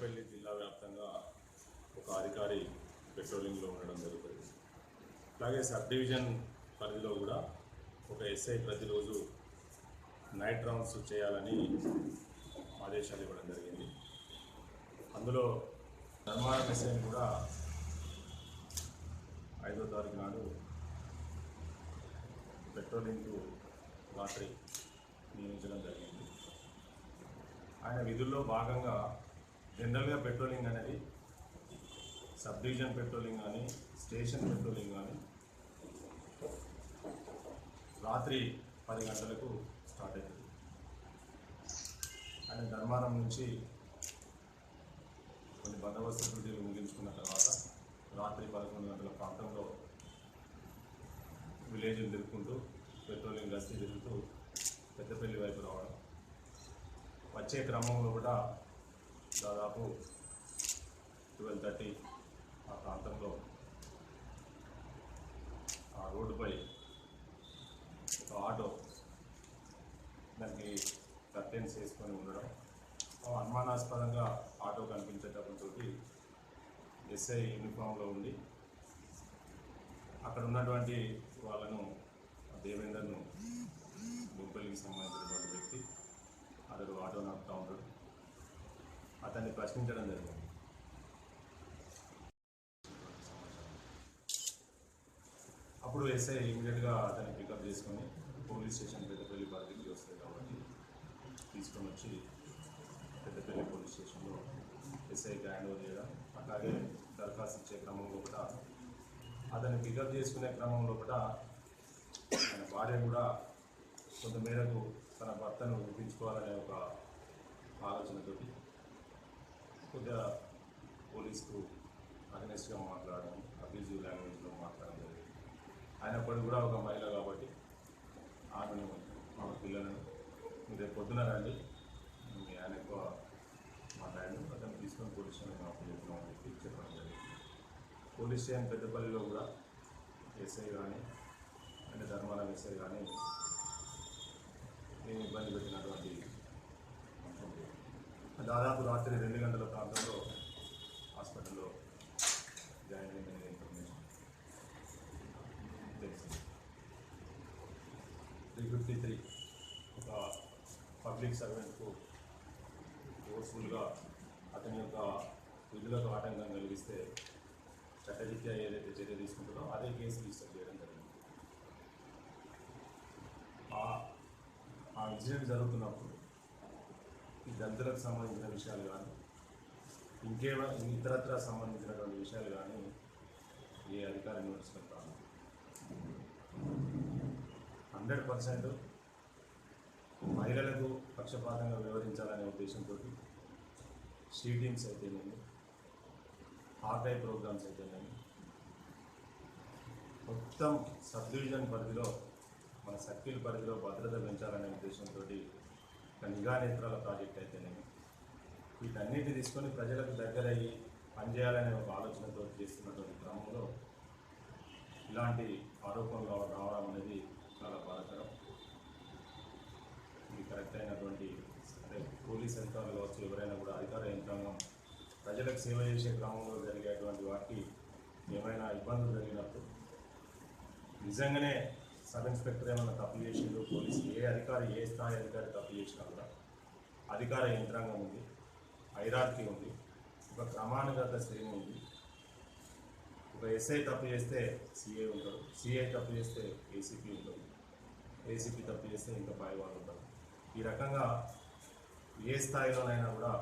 పెద్దపల్లి జిల్లా వ్యాప్తంగా ఒక అధికారి పెట్రోలింగ్లో ఉండడం జరుగుతుంది. అలాగే సబ్ డివిజన్ పరిధిలో కూడా ఒక ఎస్ఐ ప్రతిరోజు నైట్ రౌండ్స్ చేయాలని ఆదేశాలు ఇవ్వడం జరిగింది. అందులో ధర్మారం ఎస్ఐని కూడా ఐదో తారీఖు నాడు పెట్రోలింగ్ రాత్రి నియమించడం జరిగింది. ఆయన విధుల్లో భాగంగా జనరల్గా పెట్రోలింగ్ అనేది సబ్ డివిజన్ పెట్రోలింగ్ కానీ స్టేషన్ పెట్రోలింగ్ కానీ రాత్రి పది గంటలకు స్టార్ట్ అవుతుంది ఆయన ధర్మారం నుంచి కొన్ని బందోబస్తు డ్యూటీలు ముగించుకున్న తర్వాత రాత్రి పదకొండు గంటల ప్రాంతంలో విలేజ్ని తిరుగుకుంటూ పెట్రోలింగ్ గస్తీ తిరుగుతూ పెద్దపల్లి వైపు రావడం. వచ్చే క్రమంలో కూడా దాదాపు ట్వెల్వ్ థర్టీ ఆ ప్రాంతంలో ఆ రోడ్డుపై ఒక ఆటో దానికి కర్టెన్స్ వేసుకొని ఉండడం అనుమానాస్పదంగా ఆటో కనిపించేటప్పటితో ఎస్ఐ యూనిఫామ్లో ఉండి అక్కడ ఉన్నటువంటి వాళ్ళను దేవేందర్ను గుంపల్లికి సంబంధించినటువంటి వ్యక్తి అతడు ఆటో నడుపుతూ ఉంటాడు దాన్ని ప్రశ్నించడం జరిగింది. అప్పుడు ఎస్ఐ ఇమీడియట్గా అతన్ని పికప్ చేసుకొని పోలీస్ స్టేషన్ పెద్దపల్లి పరిధికి వస్తాయి కాబట్టి తీసుకొని వచ్చి పెద్దపల్లి పోలీస్ స్టేషన్లో ఎస్ఐకి హ్యాండ్ ఓవర్ చేయడం అట్లాగే దరఖాస్తు ఇచ్చే క్రమంలో కూడా అతన్ని పికప్ చేసుకునే క్రమంలో కూడా ఆయన భార్య కూడా కొంతమేరకు తన భర్తను ఒప్పించుకోవాలనే ఒక ఆలోచనతోటి కొద్దిగా పోలీస్కు అగనెస్ట్గా మాట్లాడడం అబ్యూజివ్ లాంగ్వేజ్లో మాట్లాడడం జరిగింది. అయినప్పటికీ కూడా ఒక మహిళ కాబట్టి ఆమెను ఆమె పిల్లలను రేపు పొద్దున రండి మీ ఆయన ఎక్కువ మాట్లాడను అతను తీసుకొని పోలీస్ స్టేషన్ మాకు చెప్తున్నామని చెప్పి చెప్పడం జరిగింది. పోలీస్ స్టేషన్ పెద్దపల్లిలో కూడా ఎస్ఐ కానీ అంటే ధర్మాల ఎస్ఐ కానీ నేను ఇబ్బంది పెట్టినటువంటి దాదాపు రాత్రి రెండు గంటల ప్రాంతంలో హాస్పిటల్లో జాయిన్ అయిందనే ఇన్ఫర్మేషన్ తెలిసింది త్రీ ఫిఫ్టీ త్రీ ఒక పబ్లిక్ సర్వెంట్కు ఫోర్స్ఫుల్గా అతని యొక్క విధులకు ఆటంకం కలిగిస్తే చట్టరీత్యా ఏదైతే చర్య తీసుకుంటుందో అదే కేసు రిజిస్టర్ చేయడం జరిగింది. ఆ ఆ ఇన్సిడెంట్ జరుగుతున్నప్పుడు ఈ దళితులకు సంబంధించిన విషయాలు కానీ ఇంకేమో ఇతరత్ర సంబంధించినటువంటి విషయాలు కానీ ఏ అధికారం నోటీస్కి హండ్రెడ్ పర్సెంట్ మహిళలకు పక్షపాతంగా వ్యవహరించాలనే ఉద్దేశంతో షీటింగ్స్ అయితేనేమి ఆర్ఐ ప్రోగ్రామ్స్ అయితేనేమి మొత్తం సబ్ డివిజన్ పరిధిలో మన సర్కిల్ పరిధిలో భద్రత పెంచాలనే ఉద్దేశంతో నిఘా నేత్రాల ప్రాజెక్ట్ అయితేనేమి? వీటన్నిటి తీసుకొని ప్రజలకు దగ్గరయ్యి పనిచేయాలనే ఒక ఆలోచనతో చేస్తున్నటువంటి క్రమంలో ఇలాంటి ఆరోపణలు రావడం అనేది చాలా బాధకరం. ఇది కరెక్ట్ అయినటువంటి అంటే పోలీస్ అధికారులు కావచ్చు ఎవరైనా కూడా అధికార యంత్రాంగం ప్రజలకు సేవ చేసే క్రమంలో జరిగేటువంటి వాటికి ఏమైనా ఇబ్బందులు జరిగినప్పుడు నిజంగానే సబ్ ఇన్స్పెక్టర్ ఏమైనా తప్పు చేసిండు పోలీసు ఏ అధికారి ఏ స్థాయి అధికారి తప్పు చేసినా కూడా అధికార యంత్రాంగం ఉంది హైరార్కీ ఉంది ఒక క్రమానుగత శ్రేణి ఉంది. ఒక ఎస్ఐ తప్పు చేస్తే సిఐ ఉంటాడు సిఐ తప్పు చేస్తే ఏసీపీ ఉంటాడు ఏసీపీ తప్పు చేస్తే ఇంకా పై వాళ్ళు ఉంటారు ఈ రకంగా ఏ స్థాయిలోనైనా కూడా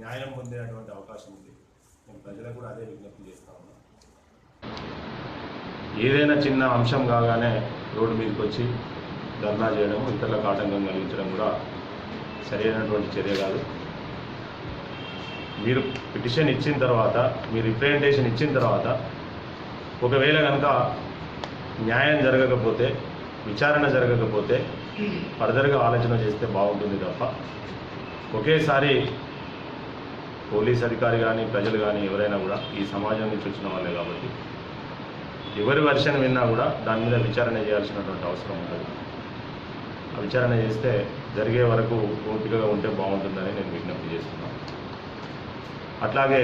న్యాయం పొందేటువంటి అవకాశం ఉంది. నేను ప్రజలకు కూడా అదే విజ్ఞప్తి చేస్తా ఉన్నాను ఏదైనా చిన్న అంశం కాగానే రోడ్డు మీదకి వచ్చి ధర్నా చేయడం ఇతరులకు ఆటంకం కలిగించడం కూడా సరైనటువంటి చర్య కాదు. మీరు పిటిషన్ ఇచ్చిన తర్వాత మీ రిప్రజెంటేషన్ ఇచ్చిన తర్వాత ఒకవేళ కనుక న్యాయం జరగకపోతే విచారణ జరగకపోతే ఫర్దర్గా ఆలోచన చేస్తే బాగుంటుంది తప్ప. ఒకేసారి పోలీస్ అధికారి కానీ ప్రజలు కానీ ఎవరైనా కూడా ఈ సమాజం నుంచి వచ్చిన వాళ్ళే కాబట్టి ఎవరి వర్షన్ విన్నా కూడా దాని మీద విచారణ చేయాల్సినటువంటి అవసరం ఉంటుంది ఆ విచారణ చేస్తే జరిగే వరకు ఓపికగా ఉంటే బాగుంటుందని నేను విజ్ఞప్తి చేస్తున్నాను. అట్లాగే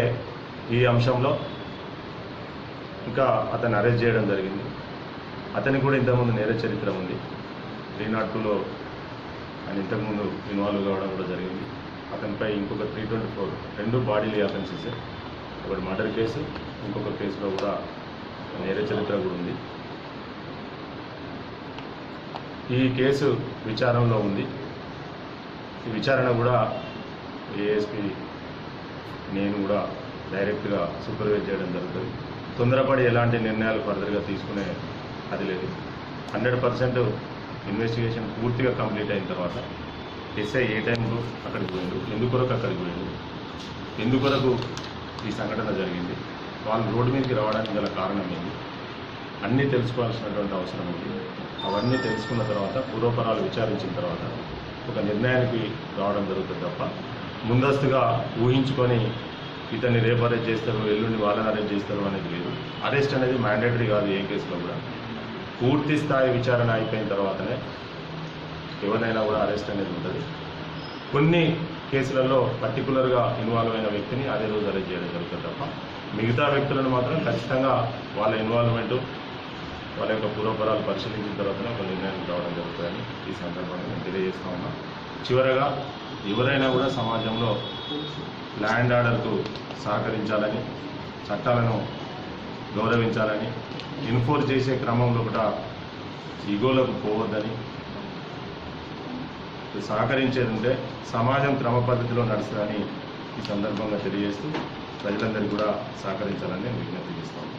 ఈ అంశంలో ఇంకా అతన్ని అరెస్ట్ చేయడం జరిగింది. అతనికి కూడా ఇంతకుముందు నేర చరిత్ర ఉంది. త్రీ నాట్ టూలో ఆయన ఇంతకుముందు ఇన్వాల్వ్ కావడం కూడా జరిగింది. అతనిపై ఇంకొక త్రీ ట్వంటీ ఫోర్ రెండు బాడీలు అఫెన్సెస్. ఒకటి మర్డర్ కేసు ఇంకొక కేసులో కూడా నేర చరిత్ర కూడా ఉంది. ఈ కేసు విచారణలో ఉంది. ఈ విచారణ కూడా ఏఎస్పి నేను కూడా డైరెక్ట్గా సూపర్వైజ్ చేయడం జరుగుతుంది. తొందరపడి ఎలాంటి నిర్ణయాలు ఫర్దర్గా తీసుకునే అది లేదు. హండ్రెడ్ పర్సెంట్ ఇన్వెస్టిగేషన్ పూర్తిగా కంప్లీట్ అయిన తర్వాత ఎస్ఐ ఏ టైంలో అక్కడికి పోయిండు? ఎందుకొరకు అక్కడికి పోయిండు? ఎందుకొరకు ఈ సంఘటన జరిగింది? వాళ్ళు రోడ్డు మీదకి రావడానికి గల కారణం ఏంటి అన్నీ తెలుసుకోవాల్సినటువంటి అవసరం ఉంది. అవన్నీ తెలుసుకున్న తర్వాత పూర్వపరాలు విచారించిన తర్వాత ఒక నిర్ణయానికి రావడం జరుగుతుంది తప్ప ముందస్తుగా ఊహించుకొని ఇతన్ని రేపు అరెస్ట్ చేస్తారు ఎల్లుండి వాళ్ళని అరెస్ట్ చేస్తారు అనేది లేదు. అరెస్ట్ అనేది మ్యాండేటరీ కాదు ఏ కేసులో కూడా. పూర్తి స్థాయి విచారణ అయిపోయిన తర్వాతనే ఎవరినైనా కూడా అరెస్ట్ అనేది ఉంటుంది. కొన్ని కేసులలో పర్టికులర్గా ఇన్వాల్వ్ అయిన వ్యక్తిని అదే రోజు అరెస్ట్ చేయడం జరుగుతుంది తప్ప మిగతా వ్యక్తులను మాత్రం ఖచ్చితంగా వాళ్ళ ఇన్వాల్వ్మెంట్ వాళ్ళ యొక్క పూర్వపరాలు పరిశీలించిన తర్వాతనే ఒక నిర్ణయానికి రావడం జరుగుతుందని ఈ సందర్భంగా నేను తెలియజేస్తా ఉన్నా. చివరగా ఎవరైనా కూడా సమాజంలో ల్యాండ్ ఆర్డర్కు సహకరించాలని చట్టాలను గౌరవించాలని ఎన్ఫోర్స్ చేసే క్రమంలో కూడా ఈగోలకు పోవద్దని సహకరించేది ఉంటే సమాజం క్రమ పద్ధతిలో నడుస్తుందని ఈ సందర్భంగా తెలియజేస్తూ ప్రజలందరికీ కూడా సహకరించాలని విజ్ఞప్తి చేస్తాం